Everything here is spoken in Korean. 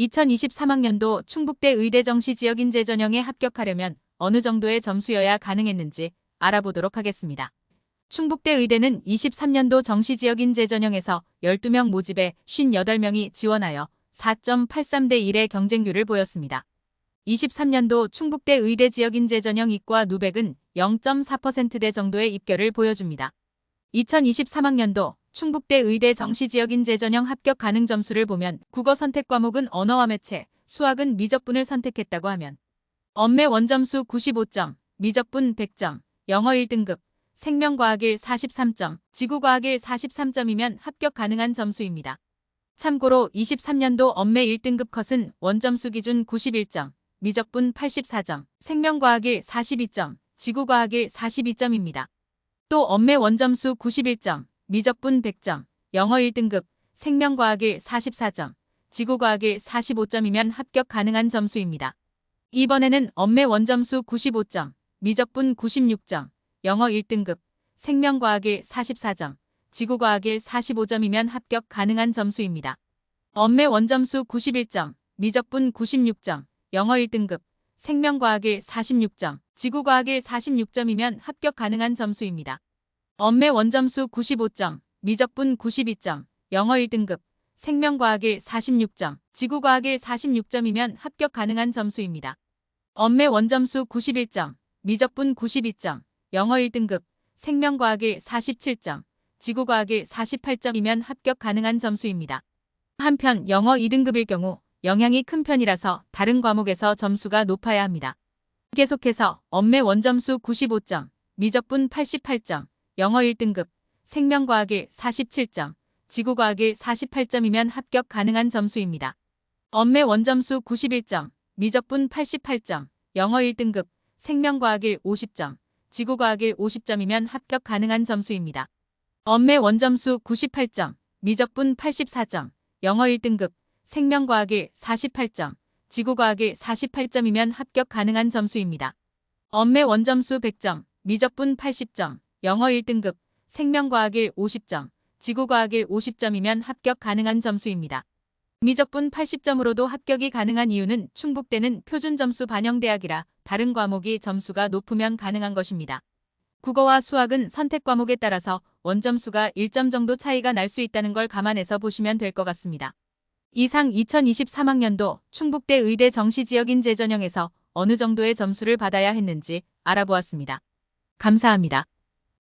2023학년도 충북대 의대 정시 지역 인재 전형에 합격하려면 어느 정도의 점수여야 가능했는지 알아보도록 하겠습니다. 충북대 의대는 23년도 정시 지역 인재 전형에서 12명 모집에 58명이 지원하여 4.83대 1의 경쟁률을 보였습니다. 23년도 충북대 의대 지역 인재 전형 이과 누백은 0.4%대 정도의 입결을 보여줍니다. 2023학년도 충북대 의대 정시 지역인 재 전형 합격 가능 점수를 보면 국어 선택 과목은 언어와 매체, 수학은 미적분을 선택했다고 하면 엄매 원점수 95점, 미적분 100점, 영어 1등급, 생명과학 1 43점, 지구과학 1 43점이면 합격 가능한 점수입니다. 참고로 23년도 엄매 1등급 컷은 원점수 기준 91점, 미적분 84점, 생명과학 1 42점, 지구과학 1 42점입니다. 또 엄매 원점수 91점, 미적분 100점, 영어 1등급, 생명과학 1 44점, 지구과학 1 45점이면 합격 가능한 점수입니다. 이번에는 엄매 원점수 95점, 미적분 96점, 영어 1등급, 생명과학 1 44점, 지구과학 1 45점이면 합격 가능한 점수입니다. 엄매 원점수 91점, 미적분 96점, 영어 1등급, 생명과학 1 46점, 지구과학 1 46점이면 합격 가능한 점수입니다. 엄매 원점수 95점, 미적분 92점, 영어 1등급, 생명과학 1 46점, 지구과학 1 46점이면 합격 가능한 점수입니다. 엄매 원점수 91점, 미적분 92점, 영어 1등급, 생명과학 1 47점, 지구과학 1 48점이면 합격 가능한 점수입니다. 한편 영어 2등급일 경우 영향이 큰 편이라서 다른 과목에서 점수가 높아야 합니다. 계속해서 엄매 원점수 95점, 미적분 88점, 영어 1등급, 생명과학 1 47점, 지구과학 1 48점이면 합격 가능한 점수입니다. 엄매 원점수 91점, 미적분 88점, 영어 1등급, 생명과학 1 50점, 지구과학 1 50점이면 합격 가능한 점수입니다. 엄매 원점수 98점, 미적분 84점, 영어 1등급, 생명과학 1 48점, 지구과학 1 48점이면 합격 가능한 점수입니다. 엄매 원점수 100점, 미적분 80점, 영어 1등급, 생명과학 1 50점, 지구과학 1 50점이면 합격 가능한 점수입니다. 미적분 80점으로도 합격이 가능한 이유는 충북대는 표준점수 반영대학이라 다른 과목이 점수가 높으면 가능한 것입니다. 국어와 수학은 선택 과목에 따라서 원점수가 1점 정도 차이가 날 수 있다는 걸 감안해서 보시면 될 것 같습니다. 이상 2023학년도 충북대 의대 정시지역인 재 전형에서 어느 정도의 점수를 받아야 했는지 알아보았습니다. 감사합니다.